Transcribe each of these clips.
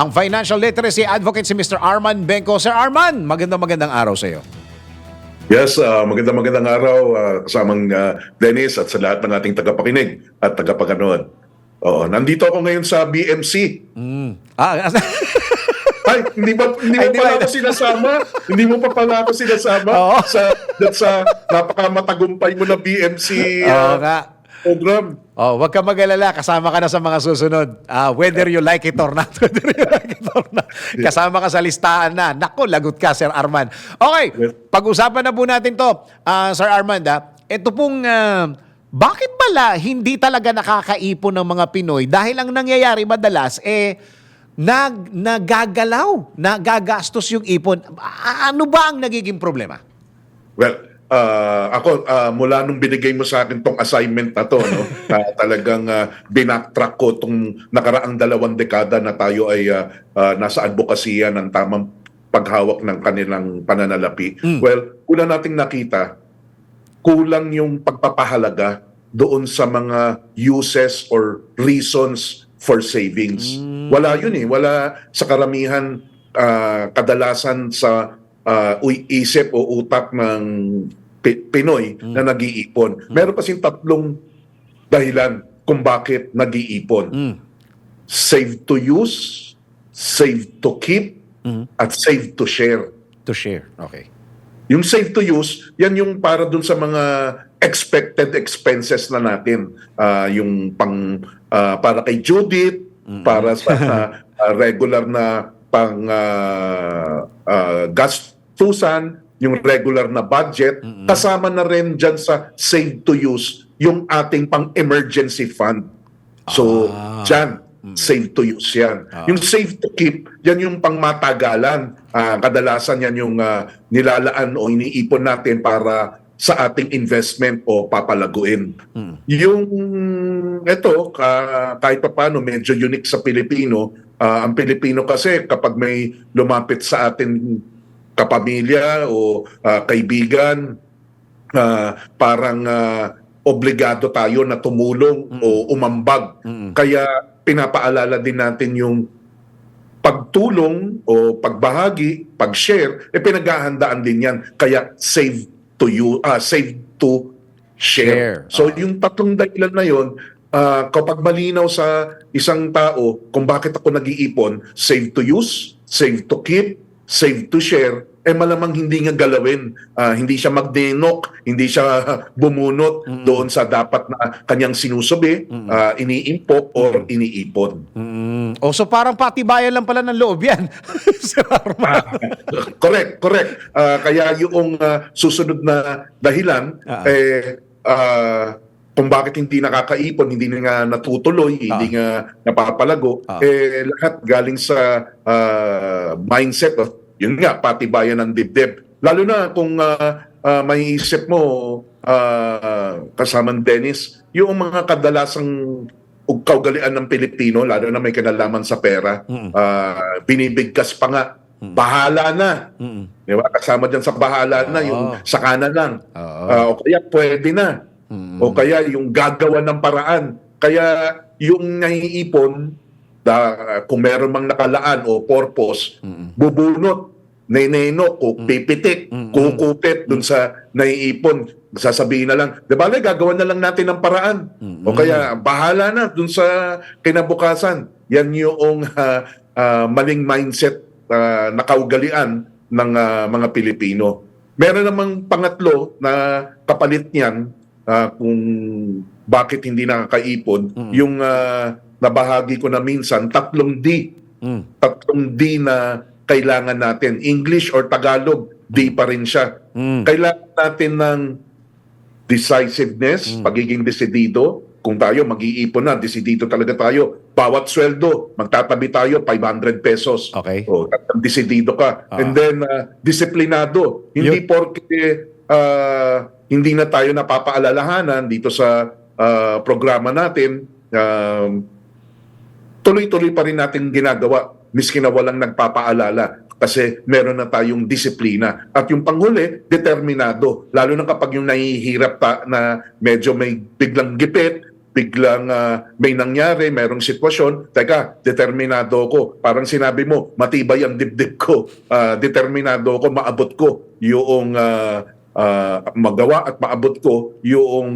ang financial literacy advocate si Mr. Arman Benko. Sir Arman, magandang magandang araw sa iyo. Yes, uh, magandang magandang araw uh, kasamang uh, Dennis at sa lahat ng ating tagapakinig at tagapaganood. Oo, nandito ako ngayon sa BMC. Ah, Ay, hindi ba hindi mo di pa ba- ako sinasama? hindi mo pa pala ako sinasama Oo. sa that sa napakamatagumpay mo na BMC Oo uh, nga. Program. Oh, wag ka mag-alala, kasama ka na sa mga susunod. Ah, whether you like it or not, whether you like it or not. Kasama ka sa listahan na. Nako, lagot ka, Sir Arman. Okay, pag-usapan na po natin to, ah, Sir Armand. ah. Ito pong, ah, bakit pala hindi talaga nakakaipon ng mga Pinoy? Dahil ang nangyayari madalas, eh, nag, nagagalaw, nagagastos yung ipon. A- Ano ba ang nagiging problema? Well, uh, ako uh, mula nung binigay mo sa akin tong assignment na to, no, uh, talagang uh, binacktrack ko tong nakaraang dalawang dekada na tayo ay uh, uh, nasa advokasya ng tamang paghawak ng kanilang pananalapi. Well, una nating nakita, kulang yung pagpapahalaga doon sa mga uses or reasons for savings. Wala yun eh. Wala sa karamihan ah, kadalasan sa uy- isip o utak ng Pi- Pinoy na nag-iipon. Meron kasing tatlong dahilan kung bakit nag-iipon. Mm. Save to use, save to keep, at save to share. To share. Okay. Yung save to use, yan yung para dun sa mga expected expenses na natin. Ah, yung pang ah, para kay Judith, para sa ah, regular na pang ah, ah, gastusan, yung regular na budget, kasama na rin dyan sa save to use yung ating pang emergency fund. So, Ah. dyan, save to use yan. Yung save to keep, yan yung pangmatagalan. Ah, kadalasan yan yung ah, nilalaan o iniipon natin para sa ating investment o papalaguin. Yung ito, ka, kahit pa paano, medyo unique sa Pilipino. Ah, ang Pilipino kasi kapag may lumapit sa atin kapamilya o ah, kaibigan, ah, parang ah, obligado tayo na tumulong o umambag. Kaya pinapaalala din natin yung pagtulong o pagbahagi, pag-share, eh pinaghahandaan din yan. Kaya save to you, ah save to Share. share. So yung tatlong dahilan na yon, ah, kapag malinaw sa isang tao kung bakit ako nag-iipon, save to use, save to keep, save to share, eh malamang hindi nga galawin. Ah, hindi siya magdenok, hindi siya bumunot doon sa dapat na kanyang sinusubi, ah, iniimpok or iniipon. Mm. O so parang patibayan lang pala ng loob yan. Arman. correct, correct. Ah, kaya yung ah, susunod na dahilan, Ah. eh, ah, kung bakit hindi nakakaipon, hindi na nga natutuloy, hindi nga napapalago, Ah. eh, lahat galing sa ah, mindset of, yun nga, patibayan ng dibdib. Lalo na kung ah, ah, may isip mo, ah, kasamang Dennis, yung mga kadalasang ug- kaugalian ng Pilipino, lalo na may kinalaman sa pera, ah, binibigkas pa nga, bahala na. Mm. Di ba? Kasama dyan sa bahala na, yung sakana lang. Oo. Ah, o kaya pwede na. O kaya yung gagawa ng paraan. Kaya yung naiipon, da, kung meron mang nakalaan o purpose, bubunot, neneno, o pipitik, kukupit dun sa naiipon. Sasabihin na lang, di ba, gagawa na lang natin ng paraan. O kaya, bahala na dun sa kinabukasan. Yan yung ah, ah, maling mindset ah, na kaugalian ng ah, mga Pilipino. Meron namang pangatlo na kapalit niyan ah, kung bakit hindi nakakaipon, yung ah, nabahagi ko na minsan, tatlong D. Mm. Tatlong D na kailangan natin. English or Tagalog, D pa rin siya. Mm. Kailangan natin ng decisiveness, pagiging desidido. Kung tayo mag-iipon na, desidido talaga tayo. Bawat sweldo, magtatabi tayo 500 pesos. Okay. O, desidido ka. Ah. And then, uh, disiplinado. Hindi porke uh, hindi na tayo napapaalalahanan dito sa uh, programa natin, um, tuloy-tuloy pa rin natin ginagawa miski na walang nagpapaalala kasi meron na tayong disiplina. At yung panghuli, determinado. Lalo na kapag yung nahihirap ta na medyo may biglang gipit biglang ah, may nangyari, merong sitwasyon, teka, determinado ako. Parang sinabi mo, matibay ang dibdib ko. Ah, determinado ako, maabot ko yung ah, ah, magawa at maabot ko yung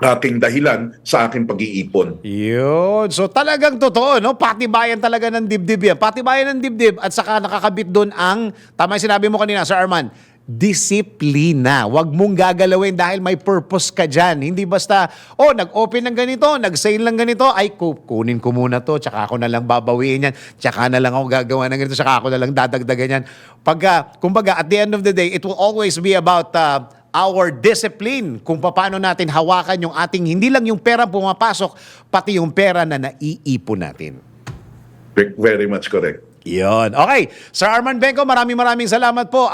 aking dahilan sa aking pag-iipon. Yun. So talagang totoo, no? Patibayan talaga ng dibdib yan. Patibayan ng dibdib at saka nakakabit doon ang, tama yung sinabi mo kanina, Sir Arman, disiplina. Huwag mong gagalawin dahil may purpose ka dyan. Hindi basta, oh, nag-open ng ganito, nag-sale ng ganito, ay ku- kunin ko muna to, tsaka ako na lang babawiin yan, tsaka na lang ako gagawa ng ganito, tsaka ako na lang dadagdagan yan. Pagka, kumbaga, at the end of the day, it will always be about uh, our discipline kung paano natin hawakan yung ating, hindi lang yung pera pumapasok, pati yung pera na naiipon natin. Very much correct. Yon. Okay. Sir Arman Benko, maraming maraming salamat po.